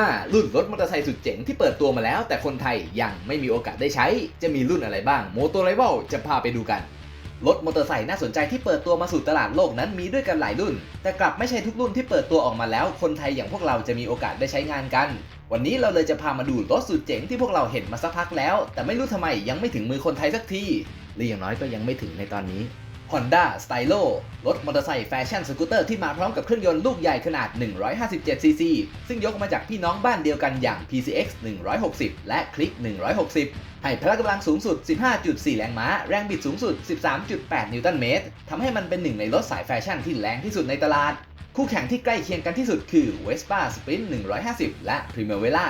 5. รุ่นรถมอเตอร์ไซค์สุดเจ๋งที่เปิดตัวมาแล้ว แต่คนไทยยังไม่มีโอกาสได้ใช้ จะมีรุ่นอะไรบ้างโมโต r ร v a l จะพาไปดูกัน รถมอเตอร์ไซค์น่าสนใจที่เปิดตัวมาสู่ตลาดโลกนั้นมีด้วยกันหลายรุ่น แต่กลับไม่ใช่ทุกรุ่นที่เปิดตัวออกมาแล้ว คนไทยอย่างพวกเราจะมีโอกาสได้ใช้งานกัน วันนี้เราเลยจะพามาดูรถสุดเจ๋งที่พวกเราเห็นมาสักพักแล้ว แต่ไม่รู้ทำไมยังไม่ถึงมือคนไทยสักทีหรืออย่างน้อยก็ยังไม่ถึงในตอนนี้ Honda Stylo รถมอเตอร์ไซค์แฟชั่นสกูตเตอร์ที่มาพร้อมกับเครื่องยนต์ลูกใหญ่ขนาด 157cc ซึ่งยกมาจากพี่น้องบ้านเดียวกันอย่าง PCX 160 และ Click 160 ให้พละกำลังสูงสุด 15.4 แรงม้า แรงบิดสูงสุด 13.8 นิวตันเมตรทำให้มันเป็นหนึ่งในรถสายแฟชั่นที่แรงที่สุดในตลาด คู่แข่งที่ใกล้เคียงกันที่สุดคือ Vespa Sprint 150 และ Primavera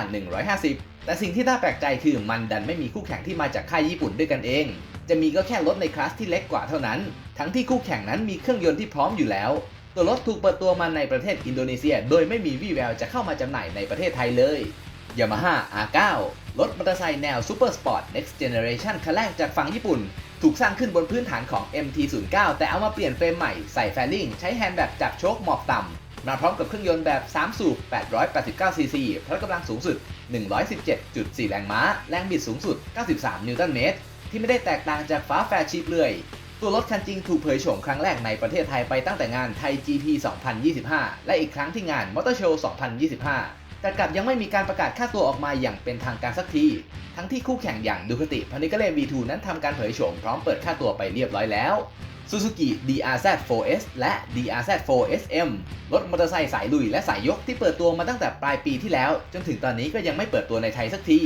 150 แต่สิ่งที่น่าแปลกใจคือมันดันไม่มีคู่แข่งที่มาจากค่ายญี่ปุ่นด้วยกันเอง จะมีก็แค่รถในคลาสที่เล็กกว่าเท่านั้น ทั้งที่คู่แข่งนั้นมีเครื่องยนต์ที่พร้อมอยู่แล้ว ตัวรถถูกเปิดตัวมาในประเทศอินโดนีเซีย โดยไม่มีวี่แววจะเข้ามาจำหน่ายในประเทศไทยเลย Yamaha R9 รถมอเตอร์ไซค์แนว Super Sport Next Generation คันแรกจากฝั่งญี่ปุ่น ถูกสร้างขึ้นบนพื้นฐานของ MT09 แต่เอามาเปลี่ยนเฟรมใหม่ใส่แฟลิงใช้แฮนด์แบบจับโชคหมอบต่ำ มาพร้อมกับเครื่องยนต์แบบ 3 สูบ 889 ซีซีพละกำลังสูงสุด 117.4 แรงม้า แรงบิดสูงสุด 93 นิวตันเมตร ที่ไม่ได้แตกต่างจากฟ้าแฟร์ชิปเลยตัวรถคันจริงถูกเผยโฉมครั้งแรกในประเทศไทยไปตั้งแต่งานไทย GP 2025 และอีกครั้งที่งานมอเตอร์โชว์ 2025 แต่กลับยังไม่มีการประกาศค่าตัวออกมาอย่างเป็นทางการสักที ทั้งที่คู่แข่งอย่างดูคติพานิกาเล่ V2 นั้นทำการเผยโฉมพร้อมเปิดค่าตัวไปเรียบร้อยแล้ว Suzuki DRZ 4S และ DRZ 4SM รถมอเตอร์ไซค์สายลุยและสายยกที่เปิดตัวมาตั้งแต่ปลายปีที่แล้ว จนถึงตอนนี้ก็ยังไม่เปิดตัวในไทยสักที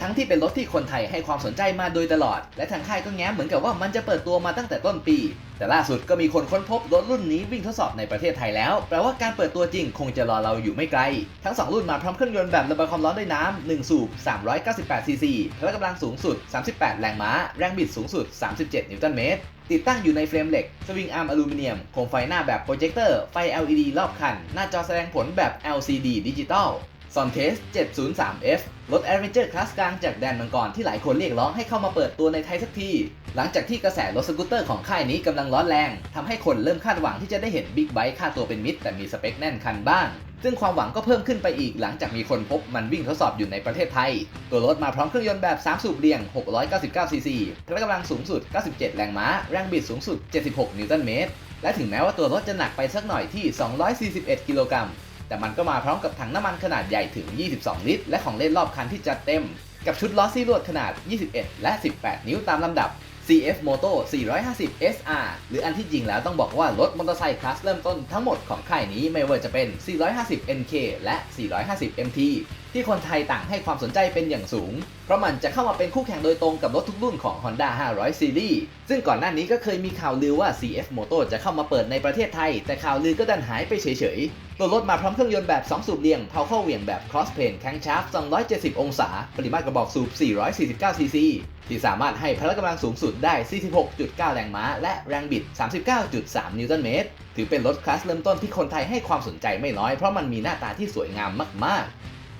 ทั้งที่เป็นรถที่คนไทยให้ความสนใจมาโดยตลอด และทางค่ายก็แง้มเหมือนกับว่ามันจะเปิดตัวมาตั้งแต่ต้นปี แต่ล่าสุดก็มีคนค้นพบรถรุ่นนี้วิ่งทดสอบในประเทศไทยแล้ว แปลว่าการเปิดตัวจริงคงจะรอเราอยู่ไม่ไกล ทั้ง 2 รุ่นมาพร้อมเครื่องยนต์แบบระบายความร้อนด้วยน้ำ1สูบ398ซีซีพละกำลังสูงสุด 38 แรงม้า แรงบิดสูงสุด 37 นิวตันเมตรติดตั้งอยู่ในเฟรมเหล็ก สวิงอาร์มอลูมิเนียม โคมไฟหน้าแบบโปรเจคเตอร์ ไฟ LED รอบคัน หน้าจอแสดงผลแบบ LCD ดิจิตอล ซอนเทส 703F รถ a d v e n t u r e คลาสกลางจากแดนมังกรที่หลายคนเรียกร้องให้เข้ามาเปิดตัวในไทยสักที หลังจากที่กระแสรถสกูตเตอร์ของค่ายนี้กำลังร้อนแรง ทำให้คนเริ่มคาดหวังที่จะได้เห็นบิ๊กไบค์ค่าตัวเป็นมิตรแต่มีสเปคแน่นคันบ้าง ซึ่งความหวังก็เพิ่มขึ้นไปอีกหลังจากมีคนพบมันวิ่งทดสอบอยู่ในประเทศไทย ตัวรถมาพร้อมเครื่องยนต์แบบ 3 สูบเรียง 699 ซีซีพละกำลังสูงสุด 97 แรงม้า แรงบิดสูงสุด 76 นิวตันเมตร และถึงแม้ว่าตัวรถจะหนักไปสักหน่อยที่ 241 กิโลกรัม แต่มันก็มาพร้อมกับถังน้ำมันขนาดใหญ่ถึง 22 ลิตร และของเล่นรอบคันที่จัดเต็ม กับชุดล้อซี่ลวดขนาด 21 และ 18 นิ้วตามลำดับ CF Moto 450 SR หรืออันที่จริงแล้วต้องบอกว่ารถมอเตอร์ไซค์คลาสเริ่มต้นทั้งหมดของค่ายนี้ไม่ว่าจะเป็น 450 NK และ 450 MT ที่คนไทยต่างให้ความสนใจเป็นอย่างสูง เพราะมันจะเข้ามาเป็นคู่แข่งโดยตรงกับรถทุกรุ่นของ Honda 500 Series ซึ่งก่อนหน้านี้ก็เคยมีข่าวลือว่า CF Moto จะเข้ามาเปิดในประเทศไทย แต่ข่าวลือก็ดันหายไปเฉยๆ ตัวรถมาพร้อมเครื่องยนต์แบบ 2 สูบเรียงเผาเข้าเหวี่ยงแบบ cross plane แข้งชาร์ป270 องศา ปริมาตรกระบอกสูบ 449 ซีซีที่สามารถให้พละกำลังสูงสุดได้ 46.9 แรงม้า และแรงบิด 39.3 นิวตันเมตร ถือเป็นรถคลาสเริ่มต้นที่คนไทยให้ความสนใจไม่น้อย เพราะมันมีหน้าตาที่สวยงามมาก ๆ